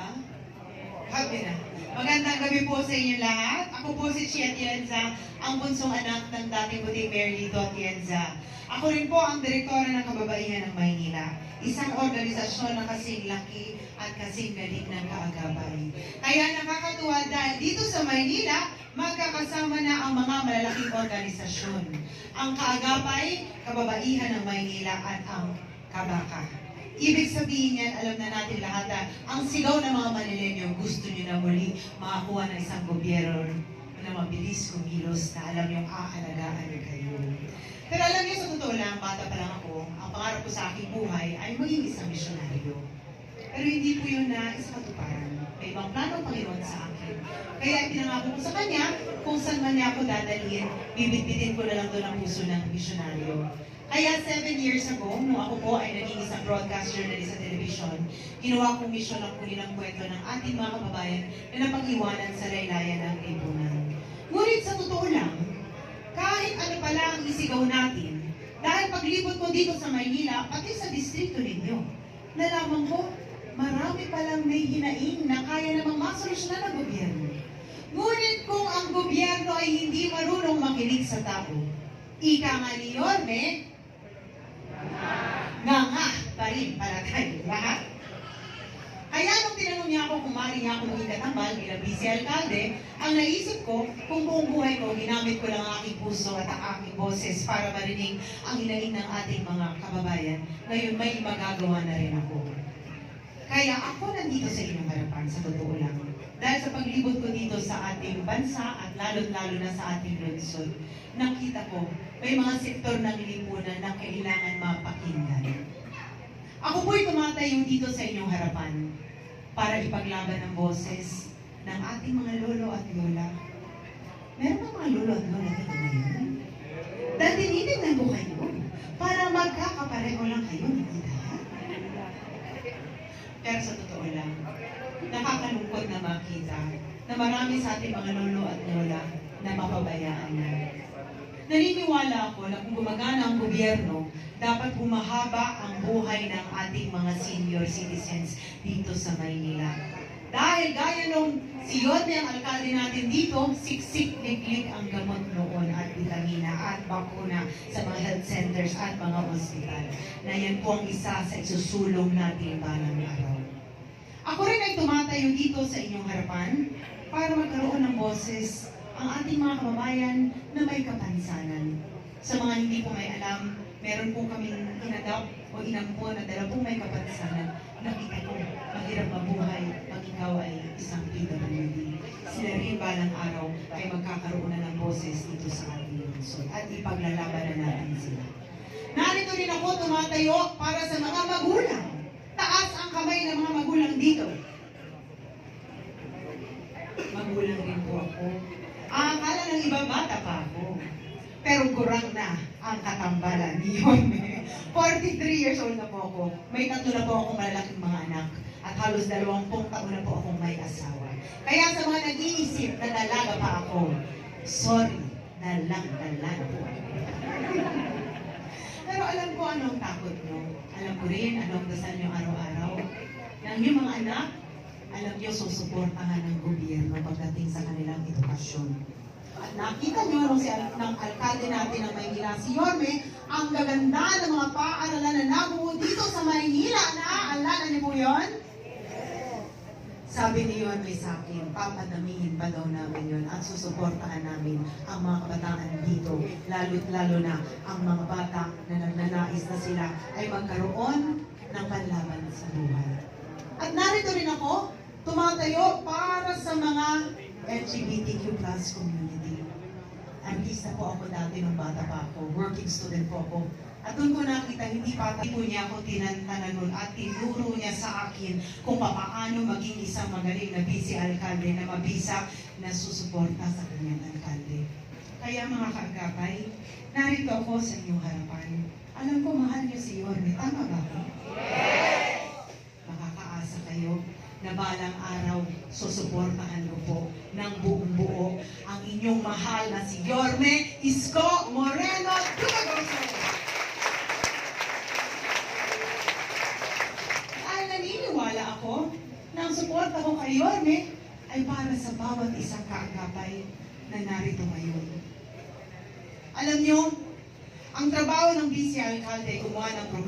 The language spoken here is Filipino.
Diba? ba? Happy na. Magandang gabi po sa inyo lahat. Ako po si Chi Atienza, ang bunsong anak ng dating buting Mary Lito Atienza. Ako rin po ang direktora ng Kababaihan ng Maynila, isang organisasyon na kasing laki at kasing galing ng kaagabay. Kaya nakakatuwa dahil dito sa Maynila, magkakasama na ang mga malalaking organisasyon. Ang Kaagabay, Kababaihan ng Maynila at ang Kabaka. Ibig sabihin yan, alam na natin lahat na ang sigaw ng mga Manilenyo, gusto nyo na muli makakuha ng isang gobyerno na mabilis kumilos na alam yung aalagaan kayo. Pero alam niyo, sa totoo lang, bata pa lang ako, ang pangarap ko sa aking buhay ay maging isang misyonaryo. Pero hindi po yun na isa katuparan. May ibang plano ang Panginoon sa akin. Kaya pinangako ko sa Kanya, kung saan man niya ako dadalhin, bibitbitin ko na lang doon ang puso ng misyonaryo. Kaya seven years ago, nung ako po ay naging isang broadcast journalist sa television, ginawa kong misyon ang kunin ang kwento ng ating mga kababayan na napag-iwanan sa laylayan ng lipunan. Ngunit sa totoo lang, kahit ano pala ang isigaw natin, dahil paglibot ko dito sa Maynila, pati sa distrito ninyo, nalaman ko, marami palang may hinaing na kaya namang masolusyonan ng gobyerno. Ngunit kung ang gobyerno ay hindi marunong makinig sa tao, ika nga ni Yorme, nga nga pa rin para tayo lahat. Kaya nung tinanong niya ako kung maaari niya ako maging katambal bilang vice alkalde, ang naisip ko, kung buong buhay ko, ginamit ko lang ang aking puso at ang aking boses para marinig ang hinaing ng ating mga kababayan, ngayon may magagawa na rin ako. Kaya ako nandito sa inyong harapan, sa totoo lang. Dahil sa paglibot ko dito sa ating bansa at lalo't-lalo na sa ating lungsod, nakita ko may mga sektor ng lipunan na kailangan mapakinggan. Ako po'y tumatayo dito sa inyong harapan para ipaglaban ang boses ng ating mga lolo at lola. Meron ba mga lolo at lola dito ngayon? Dahil tinitignan ko kayo para magkakapareho lang kayo ng edad. Pero sa totoo lang, nakakalungkot na makita na marami sa ating mga lolo at lola na mapabayaan na. Naniniwala ako na kung gumagana ang gobyerno, dapat humahaba ang buhay ng ating mga senior citizens dito sa Maynila. Dahil gaya nung si Yodne ang alkalde natin dito, siksik liklik ang gamot noon at vitamina at bakuna sa mga health centers at mga ospital. Na yan po ang isa sa isusulong natin balang araw. Ako rin ay tumatayo dito sa inyong harapan para magkaroon ng boses ang ating mga kababayan na may kapansanan. Sa mga hindi po may alam, meron po kaming inadap o inampo na dala po may kapansanan. Nakita ko, mahirap mabuhay pag ikaw ay isang PWD. Sila rin balang araw ay magkakaroon na ng boses dito sa ating lungsod at ipaglalaban na natin sila. Narito rin ako tumatayo para sa mga magulang. Taas ang kamay ng mga magulang dito. Magulang rin po ako. Ang akala ng iba bata pa ako. Pero kurang na ang katambalan Yorme. 43 years old na po ako. May tatlo na po akong malalaking mga anak. At halos dalawampung taon na po akong may asawa. Kaya sa mga nag-iisip na dalaga pa ako, sorry, dalang-dalang po ako. Pero alam ko anong takot nyo. Alam ko rin anong dasal nyo araw-araw. Na ang inyong mga anak, alam nyo, susuportahan ng gobyerno pagdating sa kanilang edukasyon. At nakita nyo nung si al- ng alkalde natin ng Maynila, si Yorme, ang gaganda ng mga paaralan na nabuo dito sa Maynila. Naaalala niyo po yun? Sabi ni Yorme sa akin, papadamihin pa daw namin yun at susuportahan namin ang mga kabataan dito, lalo't lalo na ang mga bata na nagnanais na sila ay magkaroon ng panlaban sa buhay. At narito rin ako, tumatayo para sa mga LGBTQ plus community. Artista po ako dati nung bata pa ako, working student po ako. At doon ko nakita, hindi pa po niya ako tinantanan nun at tinuro niya sa akin kung paano maging isang magaling na vice alkalde na mabisa na susuporta sa kanyang alkalde. Kaya mga kaagapay, narito ako sa inyong harapan. Alam ko mahal niyo si Yorme, tama ba ako? Makakaasa kayo na balang araw susuportahan ko po ng buong buo ang inyong mahal na si Yorme Isko Moreno Dumagoso. Dahil naniniwala kay Yorme ay para sa bawat isang kaagapay na narito ngayon. Alam nyo, ang trabaho ng vice alcalde ay gumawa ng programa